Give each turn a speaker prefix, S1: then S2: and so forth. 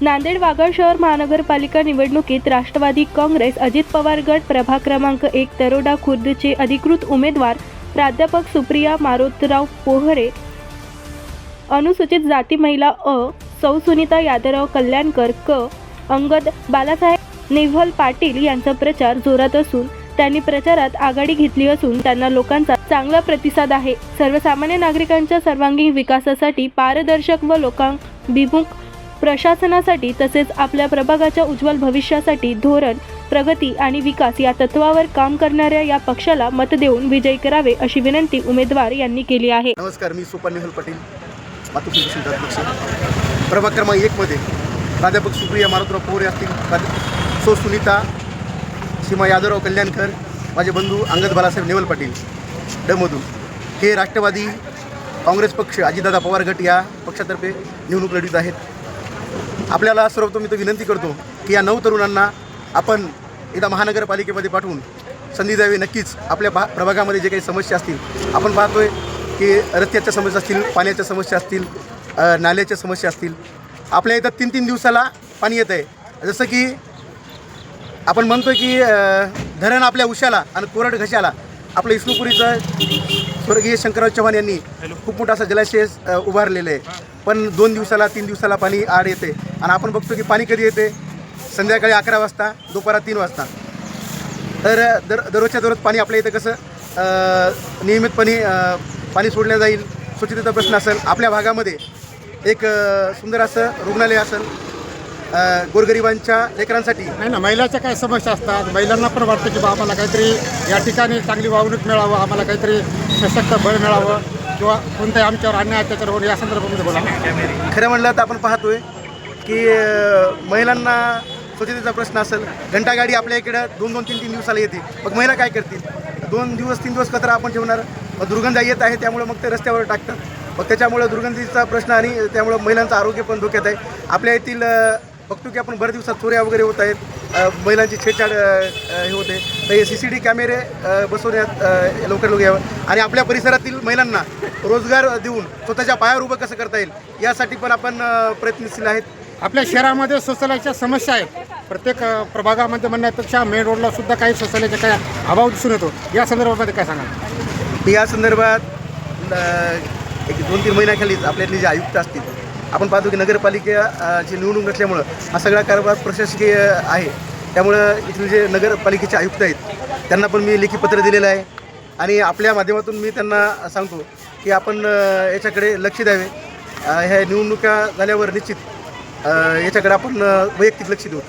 S1: नांदेड वाघाळ शहर महानगरपालिका निवडणुकीत राष्ट्रवादी काँग्रेस अजित पवार गट प्रभाग क्रमांक एक तरोडा खुर्दचे अधिकृत उमेदवार प्राध्यापक सुप्रिया मारोतराव पोहरे अनुसूचित जाती महिला अ सौ सुनीता यादवराव कल्याणकर क अंगद बालासाहेब नेव्हल पाटील यांचा प्रचार जोरात असून त्यांनी प्रचारात आघाडी घेतली असून त्यांना लोकांचा चांगला प्रतिसाद आहे. सर्वसामान्य नागरिकांच्या सर्वांगीण विकासासाठी पारदर्शक व लोकांभिमुख प्रशासनासाठी तसेच आपल्या प्रभागाच्या उज्ज्वल भविष्यासाठी धोरण प्रगती आणि विकास या तत्वावर काम करणाऱ्या या पक्षाला मत देऊन विजयी करावे अशी विनंती उमेदवार यांनी केली आहे.
S2: नमस्कार मी सुपन निहल पाटील प्रभाग क्रमांक एकमध्ये प्राध्यापक सुप्रिया मारुतराव पोहरे असतील. सो सुनीता सीमा यादवराव कल्याणकर माझे बंधू अंगद बालासाहेब नेवल पाटील डमधून. हे राष्ट्रवादी काँग्रेस पक्ष अजितदादा पवार गट या पक्षातर्फे निवडणूक लढवित आहेत. आपल्याला सर्व मी तर विनंती करतो की या नऊ तरुणांना आपण एकदा महानगरपालिकेमध्ये पाठवून संधी द्यावी. नक्कीच आपल्या भा प्रभागामध्ये जे काही समस्या असतील आपण पाहतोय की रस्त्याच्या समस्या असतील पाण्याच्या समस्या असतील नाल्याच्या समस्या असतील. आपल्या इथं तीन तीन दिवसाला पाणी येतं आहे जसं की आपण म्हणतो की धरण आपल्या उशाला आणि कोरड घशाला. आपलं विष्णुपुरीचं स्वर्गीय शंकरराव चव्हाण यांनी खूप मोठा असा जलाशय उभारलेलं आहे. पण दोन दिवसाला तीन दिवसाला पाणी आड येते. आणि आपण बघतो की पाणी कधी येते? संध्याकाळी अकरा वाजता दुपारा तीन वाजता. तर दर दररोजच्या दररोज पाणी आपल्या इथं कसं नियमितपणे पाणी सोडलं जाईल स्वच्छतेचा प्रश्न असेल आपल्या भागामध्ये एक सुंदर असं रुग्णालय असेल गोरगरिबांच्या लेकरांसाठी.
S3: नाही ना महिलाच्या काय समस्या असतात? महिलांना पण वाटतं की बा आम्हाला काहीतरी या ठिकाणी चांगली वागणूक मिळावं आम्हाला काहीतरी सशक्त बळ मिळावं. किंवा कोणत्याही आमच्यावर अन्याय अत्याचार होणे या संदर्भामध्ये बोला.
S2: खरं म्हणलं तर आपण पाहतोय की महिलांना स्वच्छतेचा प्रश्न असेल घंटागाडी आपल्या इकडं दोन दोन तीन तीन दिवसाला येते. मग महिला काय करतील? दोन दिवस तीन दिवस कचरा आपण ठेवणार. मग दुर्गंध येत आहे त्यामुळे मग ते रस्त्यावर टाकतात. मग त्याच्यामुळे दुर्गंधीचा प्रश्न आणि त्यामुळं महिलांचं आरोग्य पण धोक्यात आहे. आपल्या येथील बघतो की आपण भर दिवसात चोऱ्या वगैरे होत आहेत महिलांची छेडछाड हे होते. तर हे सी सी टी कॅमेरे बसवण्यात लवकर लवकर यावं. आणि आपल्या परिसरातील महिलांना रोजगार देऊन स्वतःच्या पायावर उभं कसं करता येईल यासाठी पण आपण प्रयत्नशील आहेत.
S3: आपल्या शहरामध्ये शौचालयाच्या समस्या आहेत. प्रत्येक प्रभागामध्ये म्हणण्यापेक्षा मेन रोडला सुद्धा काही शौचालयाचा काय अभाव दिसून येतो. या संदर्भामध्ये काय सांगा
S2: या संदर्भात एक दोन तीन महिन्याखालीच आपल्यातले जे आयुक्त असतील आपण पाहतो की नगरपालिकेची निवडणूक नसल्यामुळं हा सगळा कारभार प्रशासकीय आहे. त्यामुळं इथले जे नगरपालिकेचे आयुक्त आहेत त्यांना पण मी लेखी पत्र दिलेलं आहे. आणि आपल्या माध्यमातून मी त्यांना सांगतो की आपण याच्याकडे लक्ष द्यावे. ह्या निवडणुका झाल्यावर निश्चित याच्याकडे आपण वैयक्तिक लक्ष देऊ.